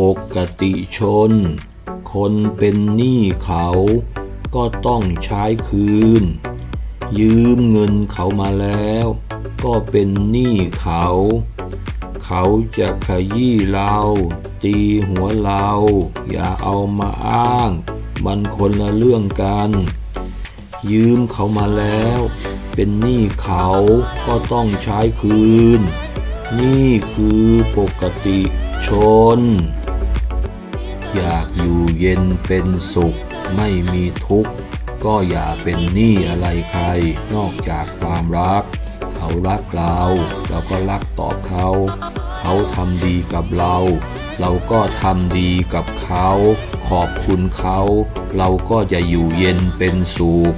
ปกติชน คนเป็นหนี้เขาก็ต้องใช้คืน ยืมเงินเขามาแล้ว ก็เป็นหนี้เขา เขาจะขยี้เรา ตีหัวเรา อย่าเอามาอ้าง มันคนละเรื่องกัน ยืมเขามาแล้ว เป็นหนี้เขาก็ต้องใช้คืน นี่คือปกติชน อยากอยู่เย็นเป็นสุข ไม่มีทุกข์ ก็อย่าเป็นหนี้อะไรใคร นอกจากความรัก เขารักเราเราก็รักตอบเขา เขาทำดีกับเรา เราก็ทำดีกับเขา ขอบคุณเขา เราก็จะอยู่เย็นเป็นสุข